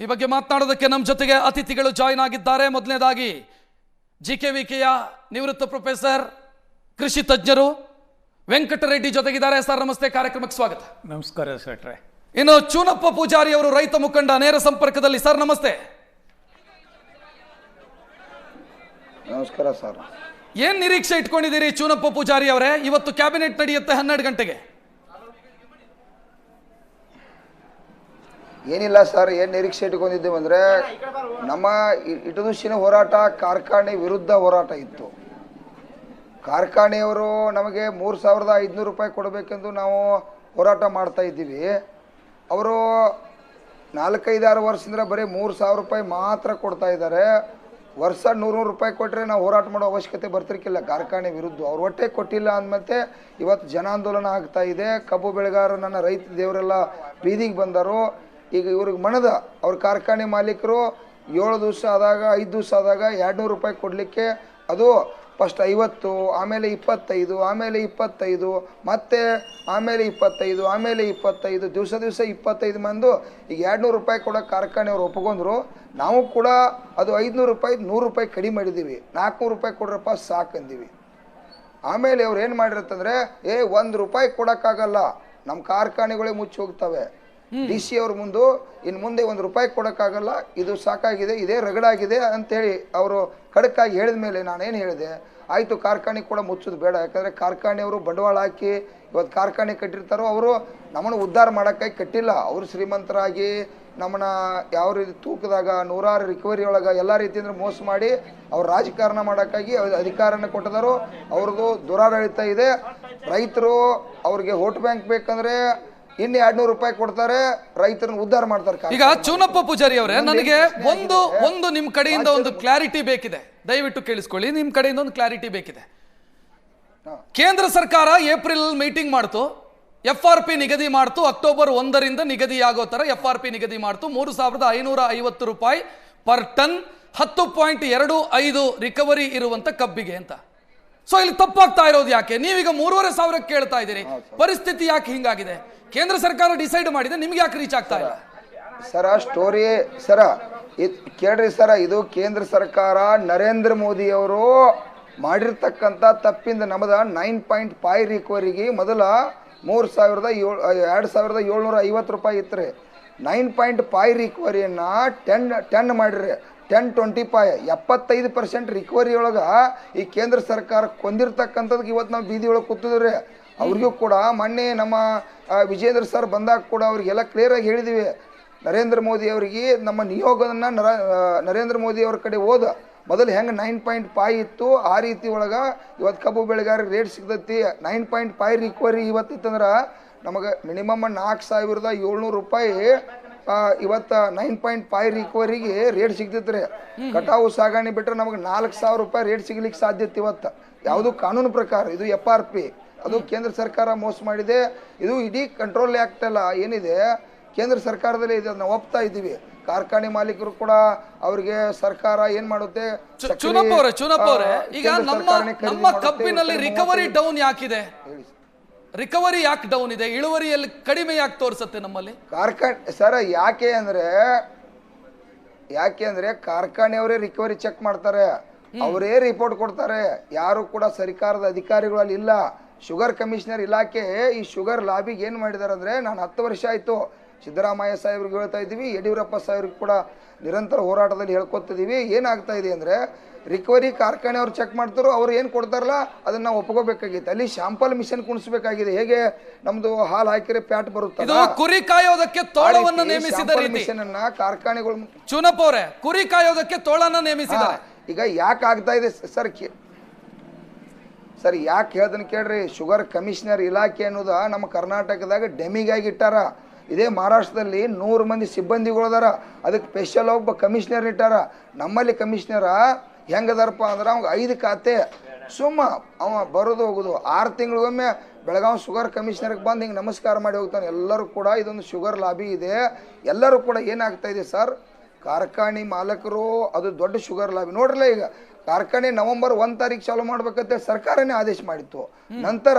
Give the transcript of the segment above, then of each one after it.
ಈ ಬಗ್ಗೆ ಮಾತನಾಡೋದಕ್ಕೆ ನಮ್ಮ ಜೊತೆಗೆ ಅತಿಥಿಗಳು ಜಾಯಿನ್ ಆಗಿದ್ದಾರೆ. ಮೊದಲನೇದಾಗಿ ಜಿ ಕೆ ವಿ ಕೆಯ ನಿವೃತ್ತ ಪ್ರೊಫೆಸರ್ ಕೃಷಿ ತಜ್ಞರು ವೆಂಕಟರೆಡ್ಡಿ ಜೊತೆಗಿದ್ದಾರೆ. ಸರ್ ನಮಸ್ತೆ. ಕಾರ್ಯಕ್ರಮಕ್ಕೆ ಸ್ವಾಗತ. ನಮಸ್ಕಾರ ಸೆಟ್ರೆ. ಇನ್ನು ಚೂನಪ್ಪ ಪೂಜಾರಿ ಅವರು ರೈತ ಮುಖಂಡ ನೇರ ಸಂಪರ್ಕದಲ್ಲಿ. ಸರ್ ನಮಸ್ತೆ. ನಮಸ್ಕಾರ ಸರ್. ಏನ್ ನಿರೀಕ್ಷೆ ಇಟ್ಕೊಂಡಿದ್ದೀರಿ ಚೂನಪ್ಪ ಪೂಜಾರಿ ಅವರೇ? ಇವತ್ತು ಕ್ಯಾಬಿನೆಟ್ ನಡೆಯುತ್ತೆ ಹನ್ನೆರಡು ಗಂಟೆಗೆ. ಏನಿಲ್ಲ ಸರ್, ಏನು ನಿರೀಕ್ಷೆ ಇಟ್ಕೊಂಡಿದ್ದೇವೆ ಅಂದರೆ ನಮ್ಮ ಇಟದುಶಿನ ಹೋರಾಟ ಕಾರ್ಖಾನೆ ವಿರುದ್ಧ ಹೋರಾಟ ಇತ್ತು. ಕಾರ್ಖಾನೆಯವರು ನಮಗೆ ಮೂರು ಸಾವಿರದ ಐದುನೂರು ರೂಪಾಯಿ ಕೊಡಬೇಕೆಂದು ನಾವು ಹೋರಾಟ ಮಾಡ್ತಾ ಇದ್ದೀವಿ. ಅವರು ನಾಲ್ಕೈದಾರು ವರ್ಷದಿಂದ ಬರೀ ಮೂರು ಸಾವಿರ ರೂಪಾಯಿ ಮಾತ್ರ ಕೊಡ್ತಾ ಇದ್ದಾರೆ. ವರ್ಷ ನೂರು ನೂರು ರೂಪಾಯಿ ಕೊಟ್ಟರೆ ನಾವು ಹೋರಾಟ ಮಾಡೋ ಅವಶ್ಯಕತೆ ಬರ್ತಿರ್ಕಿಲ್ಲ ಕಾರ್ಖಾನೆ ವಿರುದ್ಧ. ಅವ್ರು ಒಟ್ಟೆ ಕೊಟ್ಟಿಲ್ಲ ಅಂದಮೇಲೆ ಇವತ್ತು ಜನಾಂದೋಲನ ಆಗ್ತಾ ಇದೆ. ಕಬ್ಬು ಬೆಳೆಗಾರರು ನನ್ನ ರೈತ ದೇವರೆಲ್ಲ ಬೀದಿಗೆ ಬಂದರು. ಈಗ ಇವ್ರಿಗೆ ಮಣದ, ಅವ್ರ ಕಾರ್ಖಾನೆ ಮಾಲೀಕರು ಏಳು ದಿವಸ ಆದಾಗ, ಐದು ದಿವಸ ಆದಾಗ ಎರಡು ನೂರು ರೂಪಾಯಿ ಕೊಡಲಿಕ್ಕೆ ಅದು ಫಸ್ಟ್ ಐವತ್ತು, ಆಮೇಲೆ ಇಪ್ಪತ್ತೈದು ಆಮೇಲೆ ಇಪ್ಪತ್ತೈದು, ಮತ್ತೆ ಆಮೇಲೆ ಇಪ್ಪತ್ತೈದು ಆಮೇಲೆ ಇಪ್ಪತ್ತೈದು, ದಿವಸ ದಿವಸ ಇಪ್ಪತ್ತೈದು ಮಂದು ಈಗ ಎರಡು ನೂರು ರೂಪಾಯಿ ಕೊಡೋ ಕಾರ್ಖಾನೆಯವ್ರು ಒಪ್ಕೊಂಡ್ರು. ನಾವು ಕೂಡ ಅದು ಐದುನೂರು ರೂಪಾಯಿ, ನೂರು ರೂಪಾಯಿ ಕಡಿಮೆ ಮಾಡಿದ್ದೀವಿ ನಾಲ್ಕುನೂರು ರೂಪಾಯಿ ಕೊಡ್ರಪ್ಪ ಸಾಕಂದೀವಿ ಆಮೇಲೆ ಅವ್ರು ಏನು ಮಾಡಿರತ್ತಂದ್ರೆ, ಏ, ಒಂದು ರೂಪಾಯಿ ಕೊಡೋಕ್ಕಾಗಲ್ಲ. ನಮ್ಮ ಕಾರ್ಖಾನೆಗಳೇ ಮುಚ್ಚಿ ಹೋಗ್ತವೆ. ಡಿ ಸಿ ಅವ್ರ ಮುಂದೆ ಇನ್ನು ಮುಂದೆ ಒಂದು ರೂಪಾಯಿ ಕೊಡೋಕ್ಕಾಗಲ್ಲ, ಇದು ಸಾಕಾಗಿದೆ, ಇದೇ ರಗಡಾಗಿದೆ ಅಂತೇಳಿ ಅವರು ಖಡಕ್ಕಾಗಿ ಹೇಳಿದ ಮೇಲೆ ನಾನೇನು ಹೇಳಿದೆ, ಆಯಿತು ಕಾರ್ಖಾನೆ ಕೂಡ ಮುಚ್ಚೋದು ಬೇಡ, ಯಾಕಂದರೆ ಕಾರ್ಖಾನೆಯವರು ಬಂಡವಾಳ ಹಾಕಿ ಇವತ್ತು ಕಾರ್ಖಾನೆ ಕಟ್ಟಿರ್ತಾರೋ ಅವರು ನಮ್ಮನ್ನು ಉದ್ಧಾರ ಮಾಡೋಕ್ಕಾಗಿ ಕಟ್ಟಿಲ್ಲ. ಅವರು ಶ್ರೀಮಂತರಾಗಿ ನಮ್ಮನ್ನ ಯಾವ ರೀತಿ ತೂಕದಾಗ, ನೂರಾರು ರಿಕವರಿ ಒಳಗೆ ಎಲ್ಲ ರೀತಿಯಿಂದ ಮೋಸ ಮಾಡಿ ಅವ್ರು ರಾಜಕಾರಣ ಮಾಡೋಕ್ಕಾಗಿ ಅಧಿಕಾರನ ಕೊಟ್ಟಿದಾರೋ. ಅವ್ರದ್ದು ದುರಾಡಳಿತ ಇದೆ. ರೈತರು ಅವ್ರಿಗೆ ವೋಟ್ ಬ್ಯಾಂಕ್ ಬೇಕಂದ್ರೆ ಇನ್ನು ಎರಡ್ ನೂರು ರೂಪಾಯಿ ಕೊಡ್ತಾರೆ ರೈತರನ್ನ ಉದ್ಧಾರ ಮಾಡ್ತಾರೆ ಈಗ ಚೂನಪ್ಪ ಪೂಜಾರಿ ಅವರೇ ನನಗೆ ಒಂದು ಒಂದು ನಿಮ್ ಕಡೆಯಿಂದ ಒಂದು ಕ್ಲಾರಿಟಿ ಬೇಕಿದೆ. ದಯವಿಟ್ಟು ಕೇಳಿಸ್ಕೊಳ್ಳಿ ನಿಮ್ ಕಡೆಯಿಂದ ಒಂದು ಕ್ಲಾರಿಟಿ ಬೇಕಿದೆ. ಕೇಂದ್ರ ಸರ್ಕಾರ ಏಪ್ರಿಲ್ ಮೀಟಿಂಗ್ ಮಾಡ್ತು ಎಫ್ ಆರ್ ಪಿ ನಿಗದಿ ಮಾಡ್ತು ಅಕ್ಟೋಬರ್ ಒಂದರಿಂದ ನಿಗದಿ ಆಗೋ ತರ ಎಫ್ ಆರ್ ಪಿ ನಿಗದಿ ಮಾಡ್ತು. ಮೂರು ಸಾವಿರದ ಐನೂರ ಐವತ್ತು ರೂಪಾಯಿ ಪರ್ ಟನ್ ಹತ್ತು ಪಾಯಿಂಟ್ ಎರಡು ಐದು ರಿಕವರಿ ಇರುವಂತ ಕಬ್ಬಿಗೆ ಅಂತ. ಸೊ ಇಲ್ಲಿ ತಪ್ಪಾಗ್ತಾ ಇರೋದು ಯಾಕೆ? ನೀವೀಗ ಮೂರುವರೆ ಸಾವಿರಕ್ಕೆ ಕೇಳ್ತಾ ಇದ್ದೀರಿ. ಪರಿಸ್ಥಿತಿ ಯಾಕೆ ಹಿಂಗಾಗಿದೆ? ಕೇಂದ್ರ ಸರ್ಕಾರ ಡಿಸೈಡ್ ಮಾಡಿದೆ, ನಿಮ್ಗೆ ಯಾಕೆ ರೀಚ್ ಆಗ್ತಾ ಇಲ್ಲ? ಸರ ಸ್ಟೋರಿ ಸರ, ಇದು ಕೇಳ್ರಿ ಸರ, ಇದು ಕೇಂದ್ರ ಸರ್ಕಾರ ನರೇಂದ್ರ ಮೋದಿಯವರು ಮಾಡಿರ್ತಕ್ಕಂಥ ತಪ್ಪಿಂದ ನಮ್ಮದ ನೈನ್ ಪಾಯಿಂಟ್ ಫೈವ್ ರಿಕವರಿಗೆ ಮೊದಲ ಮೂರು ಸಾವಿರದ ಏಳು ಎರಡು ಸಾವಿರದ ಏಳ್ನೂರ ಐವತ್ತು ರೂಪಾಯಿ ಇತ್ತು ರೀ ನೈನ್ ಪಾಯಿಂಟ್ ಫೈವ್ ರಿಕವರಿಯನ್ನು ಟೆನ್ ಟೆನ್ ಮಾಡಿರಿ. ಟೆನ್ ಟ್ವೆಂಟಿ ಫೈ ಎಪ್ಪತ್ತೈದು ಪರ್ಸೆಂಟ್ ರಿಕವರಿ ಒಳಗೆ ಈ ಕೇಂದ್ರ ಸರ್ಕಾರ ಕೊಂದಿರ್ತಕ್ಕಂಥದ್ದು ಇವತ್ತು ನಾವು ಬೀದಿ ಒಳಗೆ ಕೂತಿದ್ರಿ ಅವ್ರಿಗೂ ಕೂಡ ಮೊನ್ನೆ ನಮ್ಮ ವಿಜೇಂದ್ರ ಸರ್ ಬಂದಾಗ ಕೂಡ ಅವ್ರಿಗೆಲ್ಲ ಕ್ಲಿಯರಾಗಿ ಹೇಳಿದ್ವಿ. ನರೇಂದ್ರ ಮೋದಿ ಅವರಿಗೆ ನಮ್ಮ ನಿಯೋಗದನ್ನ ನರ ನರೇಂದ್ರ ಮೋದಿ ಅವ್ರ ಕಡೆ ಹೋದ. ಮೊದಲು ಹೆಂಗೆ ನೈನ್ ಪಾಯಿಂಟ್ ಫೈವ್ ಇತ್ತು ಆ ರೀತಿ ಒಳಗೆ ಇವತ್ತು ಕಬ್ಬು ಬೆಳೆಗಾರರಿಗೆ ರೇಟ್ ಸಿಗ್ತೈತಿ. ನೈನ್ ಪಾಯಿಂಟ್ ಫೈವ್ ರಿಕ್ವರಿ ಇವತ್ತಿತ್ತಂದ್ರೆ ನಮಗೆ ಮಿನಿಮಮ್ ನಾಲ್ಕು ಸಾವಿರದ ಏಳ್ನೂರು ರೂಪಾಯಿ ಇವತ್ತು ನೈನ್ ಪಾಯಿಂಟ್ ಫೈವ್ ರಿಕ್ವರಿಗೆ ರೇಟ್ ಸಿಗ್ತೈತ್ರಿ. ಕಟಾವು ಸಾಗಣೆ ಬಿಟ್ಟರೆ ನಮಗೆ ನಾಲ್ಕು ಸಾವಿರ ರೂಪಾಯಿ ರೇಟ್ ಸಿಗ್ಲಿಕ್ಕೆ ಸಾಧ್ಯತೆ ಇವತ್ತು. ಯಾವುದು ಕಾನೂನು ಪ್ರಕಾರ ಇದು ಎಫ್ ಆರ್ ಪಿ ಅದು ಕೇಂದ್ರ ಸರ್ಕಾರ ಮೋಸ ಮಾಡಿದೆ. ಇದು ಇಡೀ ಕಂಟ್ರೋಲ್ ಆ್ಯಕ್ಟ್ ಅಲ್ಲ ಏನಿದೆ? ಕೇಂದ್ರ ಸರ್ಕಾರದಲ್ಲಿ ಇದೆ ನಾವು ಒಪ್ತಾ ಇದ್ದೀವಿ. ಕಾರ್ಖಾನೆ ಮಾಲೀಕರು ಕೂಡ ಅವರಿಗೆ ಸರ್ಕಾರ ಏನ್ ಮಾಡುತ್ತೆ? ಚು- ಸಕ್ರೆ, ಚುನಪ್ಪ ಅವರೇ ಚುನಪ್ಪ ಅವರೇ ಈಗ ನಮ್ಮ ನಮ್ಮ ಕಬ್ಬಿನಲ್ಲಿ ರಿಕವರಿ ಡೌನ್ ಯಾಕಿದೆ. ರಿಕವರಿ ಯಾಕೆ ಡೌನ್ ಇದೆ? ಇಳುವರಿಯಲ್ಲಿ ಕಡಿಮೆ ಯಾಕೆ ತೋರಿಸುತ್ತೆ ನಮ್ಮಲ್ಲಿ? ಕಾರ್ಖಾನೆ ಸರ್ ಯಾಕೆ ಅಂದ್ರೆ ಯಾಕೆ ಅಂದ್ರೆ ಕಾರ್ಖಾನೆಯವರೇ ರಿಕವರಿ ಚೆಕ್ ಮಾಡ್ತಾರೆ. ಅವರೇ ರಿಪೋರ್ಟ್ ಕೊಡ್ತಾರೆ. ಯಾರು ಕೂಡ ಸರ್ಕಾರದ ಅಧಿಕಾರಿಗಳಲ್ಲಿ ಇಲ್ಲ. ಶುಗರ್ ಕಮಿಷನರ್ ಇಲಾಖೆ ಈ ಶುಗರ್ ಲಾಬಿಗೆ ಏನು ಮಾಡಿದ್ದಾರೆ ಅಂದರೆ ನಾನು ಹತ್ತು ವರ್ಷ ಆಯಿತು ಸಿದ್ದರಾಮಯ್ಯ ಸಾಹೇಬ್ರಿಗೆ ಹೇಳ್ತಾ ಇದ್ದೀವಿ ಯಡಿಯೂರಪ್ಪ ಸಾಹೇಬ್ರಿಗೆ ಕೂಡ ನಿರಂತರ ಹೋರಾಟದಲ್ಲಿ ಹೇಳ್ಕೊತಿದ್ದೀವಿ ಏನಾಗ್ತಾ ಇದೆ ಅಂದರೆ ರಿಕವರಿ ಕಾರ್ಖಾನೆ ಅವ್ರು ಚೆಕ್ ಮಾಡ್ತಾರೋ ಅವ್ರು ಏನು ಕೊಡ್ತಾರಲ್ಲ ಅದನ್ನು ನಾವು ಒಪ್ಕೋಬೇಕಾಗಿತ್ತು. ಅಲ್ಲಿ ಶಾಂಪಲ್ ಮಿಷನ್ ಕುಣಿಸ್ಬೇಕಾಗಿದೆ. ಹೇಗೆ ನಮ್ದು ಹಾಲು ಹಾಕಿದ್ರೆ ಪ್ಯಾಟ್ ಇದು ಬರುತ್ತಲ್ಲ ಕುರಿ ಕಾಯೋದಕ್ಕೆ ತೋಳವನ್ನು ನೇಮಿಸಿದ ಮಿಷನ್ ಅನ್ನ ಕಾರ್ಖಾನೆಗಳು ಚುನಪ್ಪ ಅವರೇ ಕುರಿ ಕಾಯೋದಕ್ಕೆ ತೋಳನ ನೇಮಿಸಿದ್ದಾರೆ. ಈಗ ಯಾಕೆ ಆಗ್ತಾ ಇದೆ ಸರ್ ಸರ್, ಯಾಕೆ ಹೇಳ್ದನ್ ಕೇಳ್ರಿ? ಶುಗರ್ ಕಮಿಷನರ್ ಇಲಾಖೆ ಅನ್ನೋದು ನಮ್ಮ ಕರ್ನಾಟಕದಾಗ ಡೆಮಿಗಾಗಿ ಇಟ್ಟಾರ. ಇದೇ ಮಹಾರಾಷ್ಟ್ರದಲ್ಲಿ ನೂರು ಮಂದಿ ಸಿಬ್ಬಂದಿಗಳು ಅದಾರ. ಅದಕ್ಕೆ ಸ್ಪೆಷಲ್ ಒಬ್ಬ ಕಮಿಷನರ್ ಇಟ್ಟಾರ. ನಮ್ಮಲ್ಲಿ ಕಮಿಷನರ ಹೆಂಗದಾರಪ್ಪ ಅಂದ್ರೆ ಅವ್ಗೆ ಐದು ಖಾತೆ. ಸುಮ್ಮ ಅವ ಬರೋದು ಹೋಗೋದು. ಆರು ತಿಂಗಳಿಗೊಮ್ಮೆ ಬೆಳಗಾವಿ ಶುಗರ್ ಕಮಿಷನರ್ಗೆ ಬಂದು ಹಿಂಗೆ ನಮಸ್ಕಾರ ಮಾಡಿ ಹೋಗ್ತಾನೆ. ಎಲ್ಲರೂ ಕೂಡ ಇದೊಂದು ಶುಗರ್ ಲಾಬಿ ಇದೆ. ಎಲ್ಲರೂ ಕೂಡ ಏನಾಗ್ತಾ ಇದೆ ಸರ್? ಕಾರ್ಖಾನೆ ಮಾಲಕರು ಅದು ದೊಡ್ಡ ಶುಗರ್ ಲಾಬಿ. ನೋಡ್ರಲ್ಲ ಈಗ ಕಾರ್ಖಾನೆ ನವೆಂಬರ್ ಒಂದ್ ತಾರೀಕು ಚಾಲೂ ಮಾಡ್ಬೇಕಂತ ಸರ್ಕಾರನೇ ಆದೇಶ ಮಾಡಿತ್ತು. ನಂತರ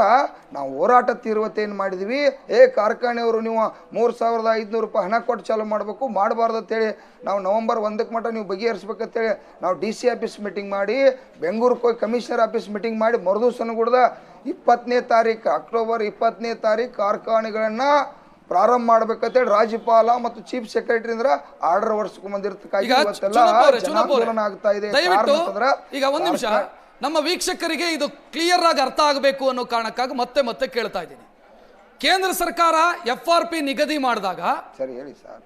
ನಾವು ಹೋರಾಟ ತೀರ್ವತೆಯನ್ನು ಏನು ಮಾಡಿದ್ವಿ. ಏ ಕಾರ್ಖಾನೆಯವರು ನೀವು ಮೂರ್ ಸಾವಿರದ ಐದುನೂರು ರೂಪಾಯಿ ಹಣ ಕೊಟ್ಟು ಚಾಲೂ ಮಾಡಬೇಕು ಮಾಡಬಾರ್ದು ಅಂತೇಳಿ ನಾವು ನವೆಂಬರ್ ಒಂದಕ್ಕೆ ಮಟ್ಟ ನೀವು ಬಗೆಹರಿಸ್ಬೇಕಂತೇಳಿ ನಾವು ಡಿ ಸಿ ಆಫೀಸ್ ಮೀಟಿಂಗ್ ಮಾಡಿ ಬೆಂಗಳೂರು ಹೋಗಿ ಕಮಿಷನರ್ ಆಫೀಸ್ ಮೀಟಿಂಗ್ ಮಾಡಿ ಮರುದಿವಸನಗೂಡ್ದ ಇಪ್ಪತ್ತನೇ ತಾರೀಕು ಅಕ್ಟೋಬರ್ ಇಪ್ಪತ್ತನೇ ತಾರೀಕು ಕಾರ್ಖಾನೆಗಳನ್ನ ಪ್ರಾರಂಭ ಮಾಡ್ಬೇಕಂತೇಳಿ ರಾಜ್ಯಪಾಲ ಮತ್ತು ಚೀಫ್ ಸೆಕ್ರೆಟರಿ ಅಂದ್ರೆ ಆರ್ಡರ್ ಜನಾಂದೋಲನ ಆಗ್ತಾ ಇದೆ. ಈಗ ಒಂದ್ ನಿಮಿಷ. ನಮ್ಮ ವೀಕ್ಷಕರಿಗೆ ಇದು ಕ್ಲಿಯರ್ ಆಗಿ ಅರ್ಥ ಆಗಬೇಕು ಅನ್ನೋ ಕಾರಣಕ್ಕಾಗಿ ಮತ್ತೆ ಮತ್ತೆ ಕೇಳ್ತಾ ಇದ್ದೀನಿ. ಕೇಂದ್ರ ಸರ್ಕಾರ ಎಫ್ ಆರ್ ಪಿ ನಿಗದಿ ಮಾಡಿದಾಗ ಸರಿ ಹೇಳಿ ಸರ್.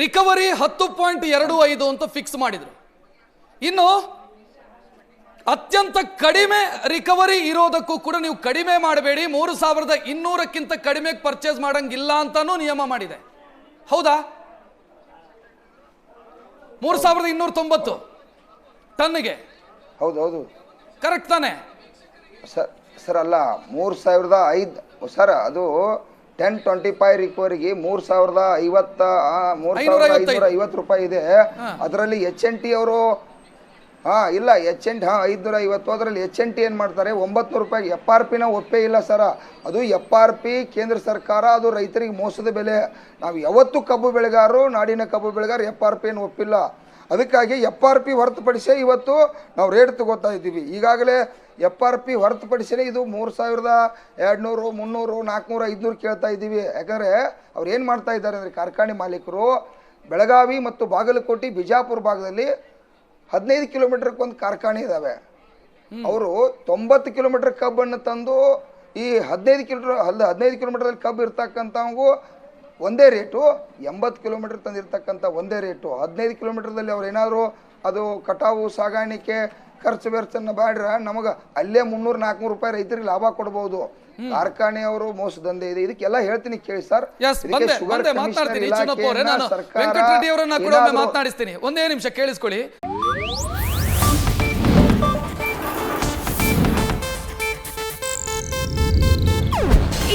ರಿಕವರಿ ಹತ್ತು ಪಾಯಿಂಟ್ ಎರಡು ಐದು ಅಂತ ಫಿಕ್ಸ್ ಮಾಡಿದ್ರು. ಇನ್ನು ಅತ್ಯಂತ ಕಡಿಮೆ ರಿಕವರಿ ಇರೋದಕ್ಕೂ ಕೂಡ ನೀವು ಕಡಿಮೆ ಮಾಡಬೇಡಿ. ಮೂರು ಸಾವಿರದ ಇನ್ನೂರಕ್ಕಿಂತ ಕಡಿಮೆ ಪರ್ಚೇಸ್ ಮಾಡಂಗಿಲ್ಲ ಅಂತಾನೂ ನಿಯಮ ಮಾಡಿದೆ. ಹೌದಾ? ಮೂರು ಸಾವಿರದ ಇನ್ನೂರ ತೊಂಬತ್ತು ಟನ್ನಿಗೆ ಹೌದು ಹೌದು ಕರೆಕ್ಟ್ ತಾನೆ? ಸರ್ ಸರ್ ಅಲ್ಲ ಮೂರು ಸಾವಿರದ ಐದು ಸರ್ ಅದು ಟೆನ್ ಟ್ವೆಂಟಿ ಫೈವ್ ರಿಕವರಿಗೆ ಮೂರು ಸಾವಿರದ ಐವತ್ತ ಮೂರು ಸಾವಿರದ. ಐನೂರ ಐವತ್ತು ರೂಪಾಯಿ ಇದೆ. ಅದರಲ್ಲಿ ಎಚ್ ಎನ್ ಟಿ ಅವರು ಹಾ, ಇಲ್ಲ ಎಚ್ ಎನ್ ಟಿ ಹಾಂ ಐದುನೂರ ಐವತ್ತು ಅದರಲ್ಲಿ ಎಚ್ ಎನ್ ಟಿ ಏನು ಮಾಡ್ತಾರೆ? ಒಂಬತ್ತು ರೂಪಾಯಿ ಎಫ್ ಆರ್ ಪಿನ ಒಪ್ಪೇ ಇಲ್ಲ, ಸರ. ಅದು ಎಫ್ ಆರ್ ಪಿ ಕೇಂದ್ರ ಸರ್ಕಾರ, ಅದು ರೈತರಿಗೆ ಮೋಸದ ಬೆಲೆ. ನಾವು ಯಾವತ್ತೂ ಕಬ್ಬು ಬೆಳೆಗಾರರು, ನಾಡಿನ ಕಬ್ಬು ಬೆಳೆಗಾರ ಎಫ್ ಆರ್ ಪಿಯನ್ನು ಒಪ್ಪಿಲ್ಲ. ಅದಕ್ಕಾಗಿ ಎಫ್ ಆರ್ ಪಿ ಹೊರತುಪಡಿಸೇ ಇವತ್ತು ನಾವು ರೇಟ್ ತಗೋತಾ ಇದ್ದೀವಿ. ಈಗಾಗಲೇ ಎಫ್ ಆರ್ ಪಿ ಹೊರತುಪಡಿಸಿನೇ ಇದು ಮೂರು ಸಾವಿರದ ಎರಡುನೂರು, ಮುನ್ನೂರು, ನಾಲ್ಕುನೂರು, ಐದುನೂರು ಕೇಳ್ತಾ ಇದ್ದೀವಿ. ಯಾಕಂದರೆ ಅವ್ರು ಏನು ಮಾಡ್ತಾ ಇದ್ದಾರೆ ಅಂದರೆ ಕಾರ್ಖಾನೆ ಮಾಲೀಕರು ಬೆಳಗಾವಿ ಮತ್ತು ಬಾಗಲಕೋಟೆ, ಬಿಜಾಪುರ ಭಾಗದಲ್ಲಿ ಹದಿನೈದು ಕಿಲೋಮೀಟರ್ ಒಂದು ಕಾರ್ಖಾನೆ ಇದ್ದಾವೆ ಅವರು ತೊಂಬತ್ತು ಕಿಲೋಮೀಟರ್ ಕಬ್ಬನ್ನು ತಂದು ಈ ಹದಿನೈದು ಕಿಲೋಮೀಟರ್ ಅಲ್ಲ ಹದಿನೈದು ಕಿಲೋಮೀಟರ್ದಲ್ಲಿ ಕಬ್ಬು ಇರ್ತಕ್ಕಂಥವು ಒಂದೇ ರೇಟು ಎಂಬತ್ತು ಕಿಲೋಮೀಟರ್ ತಂದಿರ್ತಕ್ಕಂಥ ಒಂದೇ ರೇಟು. ಹದಿನೈದು ಕಿಲೋಮೀಟರ್ದಲ್ಲಿ ಅವ್ರು ಏನಾದರೂ ಅದು ಕಟಾವು ಸಾಗಾಣಿಕೆ ಖರ್ಚು ವೆರ್ಚನ್ನ ಮಾಡ್ರೆ ನಮಗೆ ಅಲ್ಲೇ ಮುನ್ನೂರು ನಾಲ್ಕುನೂರು ರೂಪಾಯಿ ರೈತರಿಗೆ ಲಾಭ ಕೊಡ್ಬೋದು. ಕಾರ್ಖಾನೆಯವರು ಮೋಸದಂಧೆ ಇದೆ. ಇದಕ್ಕೆಲ್ಲ ಹೇಳ್ತೀನಿ ಕೇಳಿ ಸರ್. ಎಸ್ ಮಾತಾಡಿಸ್ತೀನಿ. ಒಂದೇ ನಿಮಿಷ ಬಂದೆ